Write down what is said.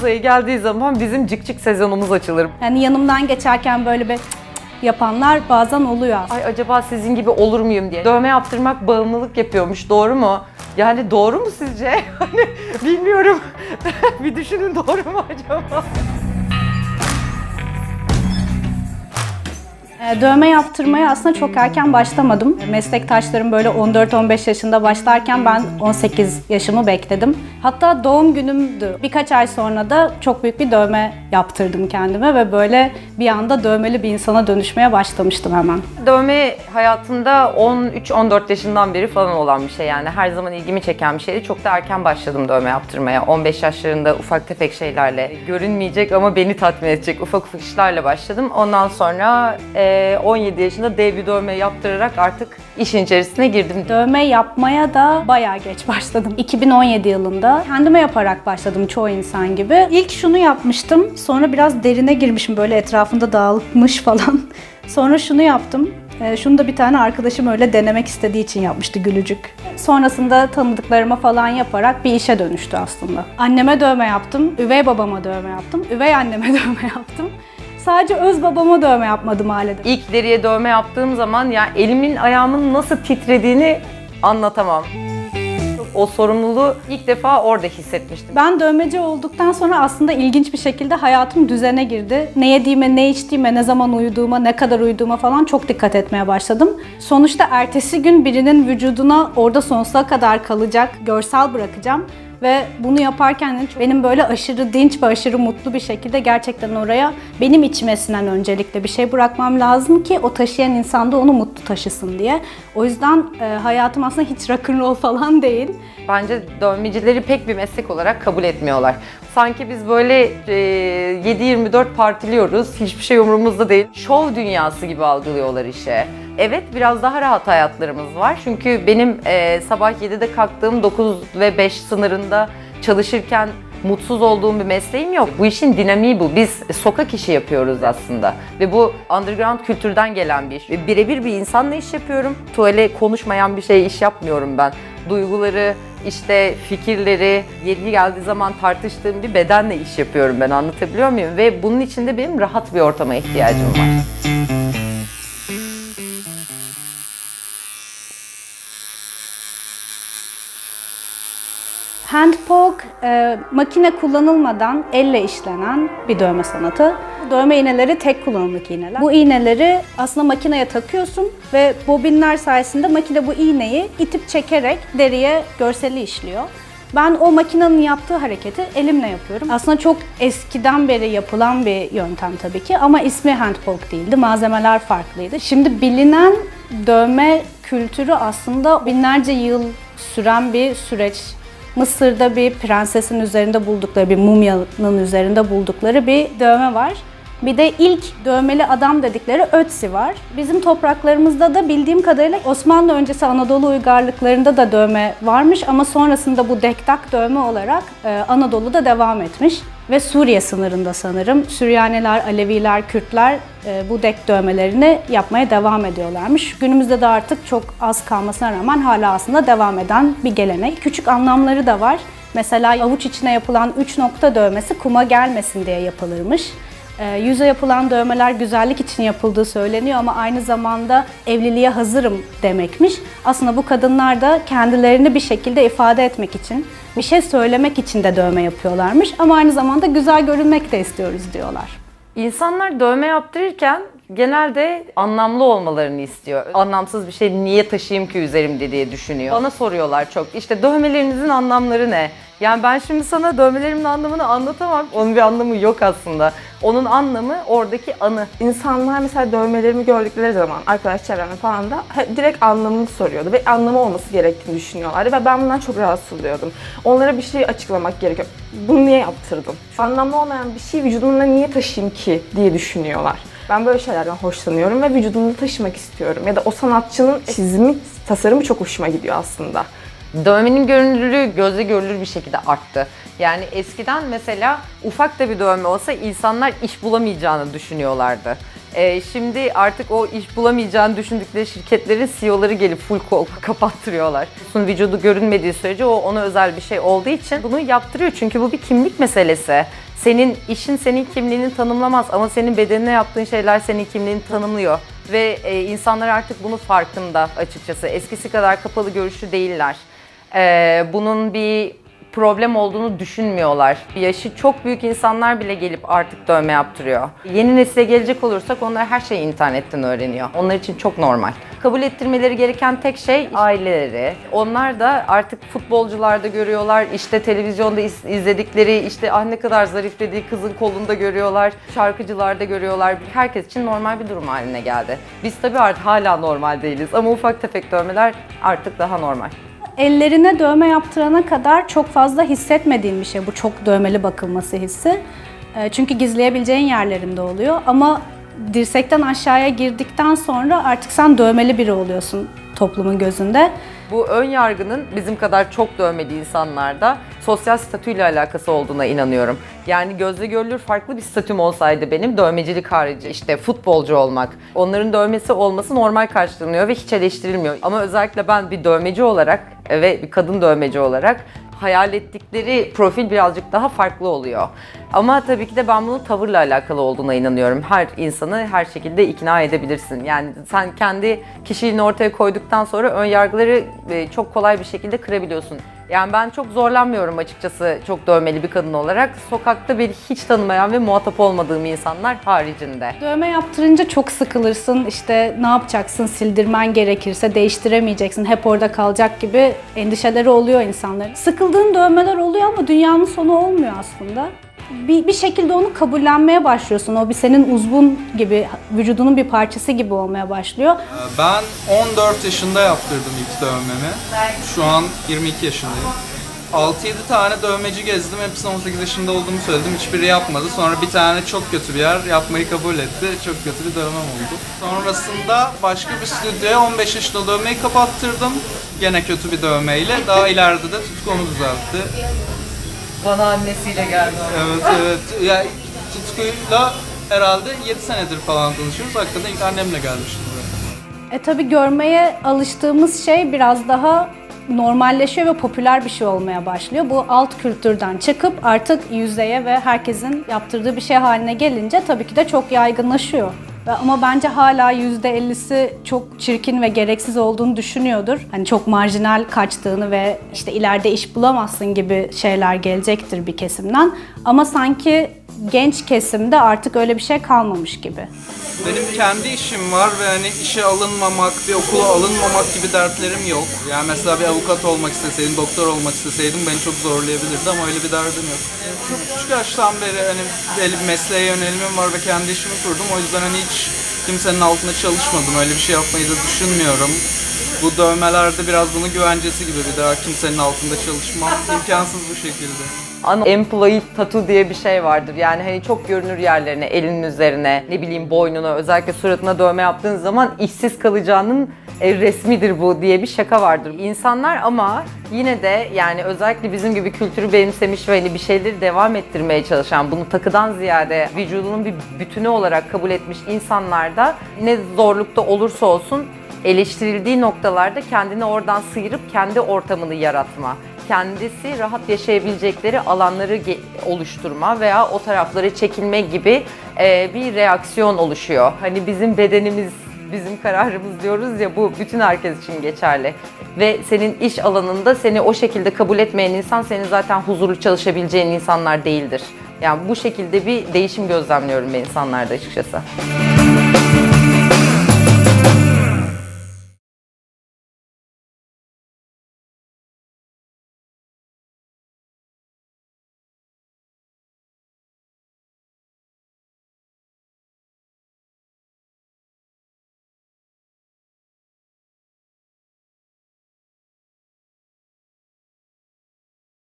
yaz ayı geldiği zaman bizim cık cık sezonumuz açılır. Yani yanımdan geçerken böyle bir yapanlar bazen oluyor aslında. Ay acaba sizin gibi olur muyum diye. Dövme yaptırmak bağımlılık yapıyormuş. Doğru mu? Yani doğru mu sizce? Hani bilmiyorum. bir düşünün doğru mu acaba? Dövme yaptırmaya aslında çok erken başlamadım. Meslektaşlarım böyle 14-15 yaşında başlarken ben 18 yaşımı bekledim. Hatta doğum günümdü. Birkaç ay sonra da çok büyük bir dövme yaptırdım kendime ve böyle bir anda dövmeli bir insana dönüşmeye başlamıştım hemen. Dövme hayatımda 13-14 yaşından beri falan olan bir şey yani. Her zaman ilgimi çeken bir şeydi. Çok da erken başladım dövme yaptırmaya. 15 yaşlarında ufak tefek şeylerle, görünmeyecek ama beni tatmin edecek ufak ufak işlerle başladım. Ondan sonra e, 17 yaşında dev bir dövme yaptırarak artık işin içerisine girdim. Dövme yapmaya da bayağı geç başladım. 2017 yılında kendime yaparak başladım çoğu insan gibi. İlk şunu yapmıştım. Sonra biraz derine girmişim böyle etrafında dağılmış falan. Sonra şunu yaptım. Ee, Şunu da bir tane arkadaşım öyle denemek istediği için yapmıştı gülücük. Sonrasında tanıdıklarıma falan yaparak bir işe dönüştü aslında. Anneme dövme yaptım, üvey babama dövme yaptım, üvey anneme dövme yaptım. Sadece öz babama dövme yapmadım ailede. İlk deriye dövme yaptığım zaman ya elimin ayağımın nasıl titrediğini anlatamam. O sorumluluğu ilk defa orada hissetmiştim. Ben dövmeci olduktan sonra aslında ilginç bir şekilde hayatım düzene girdi. Ne yediğime, ne içtiğime, ne zaman uyuduğuma, ne kadar uyuduğuma falan çok dikkat etmeye başladım. Sonuçta ertesi gün birinin vücuduna orada sonsuza kadar kalacak görsel bırakacağım. Ve bunu yaparken de benim böyle aşırı dinç ve aşırı mutlu bir şekilde gerçekten oraya benim içime sinen öncelikle bir şey bırakmam lazım ki o taşıyan insan da onu mutlu taşısın diye. O yüzden e, hayatım aslında hiç rock'n'roll falan değil. Bence dövmecileri pek bir meslek olarak kabul etmiyorlar. Sanki biz böyle e, 7-24 partiliyoruz, hiçbir şey umurumuzda değil. Şov dünyası gibi algılıyorlar işe. Evet biraz daha rahat hayatlarımız var. Çünkü benim e, sabah 7'de kalktığım 9 ve 5 sınırında çalışırken mutsuz olduğum bir mesleğim yok. Bu işin dinamiği bu. Biz sokak işi yapıyoruz aslında. Ve bu underground kültürden gelen bir iş. Birebir bir insanla iş yapıyorum. Tuvale konuşmayan bir şey iş yapmıyorum ben. Duyguları, işte fikirleri, yeri geldiği zaman tartıştığım bir bedenle iş yapıyorum ben anlatabiliyor muyum? Ve bunun için de benim rahat bir ortama ihtiyacım var. Hand poke, e, makine kullanılmadan elle işlenen bir dövme sanatı. Dövme iğneleri tek kullanımlık iğneler. Bu iğneleri aslında makineye takıyorsun ve bobinler sayesinde makine bu iğneyi itip çekerek deriye görseli işliyor. Ben o makinenin yaptığı hareketi elimle yapıyorum. Aslında çok eskiden beri yapılan bir yöntem tabii ki ama ismi hand poke değildi. Malzemeler farklıydı. Şimdi bilinen dövme kültürü aslında binlerce yıl süren bir süreç. Mısır'da bir prensesin üzerinde buldukları, bir mumyanın üzerinde buldukları bir dövme var. Bir de ilk dövmeli adam dedikleri Ötzi var. Bizim topraklarımızda da bildiğim kadarıyla Osmanlı öncesi Anadolu uygarlıklarında da dövme varmış ama sonrasında bu dektak dövme olarak e, Anadolu'da devam etmiş. Ve Suriye sınırında sanırım Süryaniler, Aleviler, Kürtler e, bu dek dövmelerini yapmaya devam ediyorlarmış. Günümüzde de artık çok az kalmasına rağmen hala aslında devam eden bir gelenek. Küçük anlamları da var. Mesela avuç içine yapılan 3 nokta dövmesi kuma gelmesin diye yapılırmış. E, yüze yapılan dövmeler güzellik için yapıldığı söyleniyor ama aynı zamanda evliliğe hazırım demekmiş. Aslında bu kadınlar da kendilerini bir şekilde ifade etmek için, bir şey söylemek için de dövme yapıyorlarmış ama aynı zamanda güzel görünmek de istiyoruz diyorlar. İnsanlar dövme yaptırırken genelde anlamlı olmalarını istiyor. Anlamsız bir şey niye taşıyayım ki üzerimde diye düşünüyor. Bana soruyorlar çok. İşte dövmelerinizin anlamları ne? Yani ben şimdi sana dövmelerimin anlamını anlatamam. Onun bir anlamı yok aslında. Onun anlamı oradaki anı. İnsanlar mesela dövmelerimi gördükleri zaman arkadaş çevremde falan da direkt anlamını soruyordu ve anlamı olması gerektiğini düşünüyorlardı ve ben bundan çok rahatsız oluyordum. Onlara bir şey açıklamak gerekiyor. Bunu niye yaptırdım? Anlamlı olmayan bir şey vücudumda niye taşıyayım ki diye düşünüyorlar. Ben böyle şeylerden hoşlanıyorum ve vücudumda taşımak istiyorum. Ya da o sanatçının çizimi, tasarımı çok hoşuma gidiyor aslında. Dövmenin görünürlüğü gözle görülür bir şekilde arttı. Yani eskiden mesela ufak da bir dövme olsa insanlar iş bulamayacağını düşünüyorlardı. Ee, şimdi artık o iş bulamayacağını düşündükleri şirketlerin CEO'ları gelip full kol kapattırıyorlar. Onun vücudu görünmediği sürece o ona özel bir şey olduğu için bunu yaptırıyor. Çünkü bu bir kimlik meselesi. Senin işin senin kimliğini tanımlamaz ama senin bedenine yaptığın şeyler senin kimliğini tanımlıyor. Ve e, insanlar artık bunun farkında açıkçası. Eskisi kadar kapalı görüşlü değiller. E, bunun bir problem olduğunu düşünmüyorlar. Yaşı çok büyük insanlar bile gelip artık dövme yaptırıyor. Yeni nesile gelecek olursak onlar her şeyi internetten öğreniyor. Onlar için çok normal. Kabul ettirmeleri gereken tek şey aileleri. Onlar da artık futbolcularda görüyorlar, işte televizyonda iz- izledikleri, işte ah ne kadar zarif dediği kızın kolunda görüyorlar, şarkıcılarda görüyorlar. Herkes için normal bir durum haline geldi. Biz tabii artık hala normal değiliz ama ufak tefek dövmeler artık daha normal. Ellerine dövme yaptırana kadar çok fazla hissetmediğim bir şey bu çok dövmeli bakılması hissi. E, Çünkü gizleyebileceğin yerlerinde oluyor ama dirsekten aşağıya girdikten sonra artık sen dövmeli biri oluyorsun toplumun gözünde. Bu ön yargının bizim kadar çok dövmeli insanlarda sosyal statüyle alakası olduğuna inanıyorum. Yani gözle görülür farklı bir statüm olsaydı benim dövmecilik harici işte futbolcu olmak. Onların dövmesi olması normal karşılanıyor ve hiç eleştirilmiyor. Ama özellikle ben bir dövmeci olarak ve bir kadın dövmeci olarak hayal ettikleri profil birazcık daha farklı oluyor. Ama tabii ki de ben bunun tavırla alakalı olduğuna inanıyorum. Her insanı her şekilde ikna edebilirsin. Yani sen kendi kişiliğini ortaya koyduktan sonra ön yargıları e, çok kolay bir şekilde kırabiliyorsun. Yani ben çok zorlanmıyorum açıkçası çok dövmeli bir kadın olarak. Sokakta beni hiç tanımayan ve muhatap olmadığım insanlar haricinde. Dövme yaptırınca çok sıkılırsın. İşte ne yapacaksın? Sildirmen gerekirse değiştiremeyeceksin. Hep orada kalacak gibi endişeleri oluyor insanların. Sıkıldığın dövmeler oluyor ama dünyanın sonu olmuyor aslında. Bir, bir şekilde onu kabullenmeye başlıyorsun. O bir senin uzvun gibi, vücudunun bir parçası gibi olmaya başlıyor. Ee, Ben 14 yaşında yaptırdım ilk dövmemi. Şu an 22 yaşındayım. 6-7 tane dövmeci gezdim. Hepsine 18 yaşında olduğumu söyledim. Hiçbiri yapmadı. Sonra bir tane çok kötü bir yer yapmayı kabul etti. Çok kötü bir dövmem oldu. Sonrasında başka bir stüdyoya 15 yaşında dövmeyi kapattırdım. Gene kötü bir dövmeyle. Daha ileride de tutkumu düzeltti. Bana annesiyle geldi Evet evet. Ya tutkuyla herhalde 7 senedir falan tanışıyoruz. Hakikaten ilk annemle gelmiştim buraya. E tabi görmeye alıştığımız şey biraz daha normalleşiyor ve popüler bir şey olmaya başlıyor. Bu alt kültürden çıkıp artık yüzeye ve herkesin yaptırdığı bir şey haline gelince tabii ki de çok yaygınlaşıyor. Ama bence hala %50'si çok çirkin ve gereksiz olduğunu düşünüyordur. Hani çok marjinal kaçtığını ve işte ileride iş bulamazsın gibi şeyler gelecektir bir kesimden. Ama sanki genç kesimde artık öyle bir şey kalmamış gibi. Benim kendi işim var ve hani işe alınmamak, bir okula alınmamak gibi dertlerim yok. Yani mesela bir avukat olmak isteseydim, doktor olmak isteseydim beni çok zorlayabilirdi ama öyle bir derdim yok. Çok küçük yaştan beri hani bir mesleğe yönelimim var ve kendi işimi kurdum. O yüzden hani hiç kimsenin altında çalışmadım. Öyle bir şey yapmayı da düşünmüyorum. Bu dövmelerde biraz bunun güvencesi gibi bir daha kimsenin altında çalışmam imkansız bu şekilde. Ana employee tattoo diye bir şey vardır. Yani hani çok görünür yerlerine, elinin üzerine, ne bileyim boynuna, özellikle suratına dövme yaptığın zaman işsiz kalacağının e, resmidir bu diye bir şaka vardır. İnsanlar ama yine de yani özellikle bizim gibi kültürü benimsemiş ve hani bir şeyleri devam ettirmeye çalışan, bunu takıdan ziyade vücudunun bir bütünü olarak kabul etmiş insanlarda ne zorlukta olursa olsun eleştirildiği noktalarda kendini oradan sıyırıp kendi ortamını yaratma kendisi rahat yaşayabilecekleri alanları oluşturma veya o taraflara çekilme gibi e, bir reaksiyon oluşuyor. Hani bizim bedenimiz, bizim kararımız diyoruz ya bu bütün herkes için geçerli. Ve senin iş alanında seni o şekilde kabul etmeyen insan senin zaten huzurlu çalışabileceğin insanlar değildir. Yani bu şekilde bir değişim gözlemliyorum ben insanlarda açıkçası.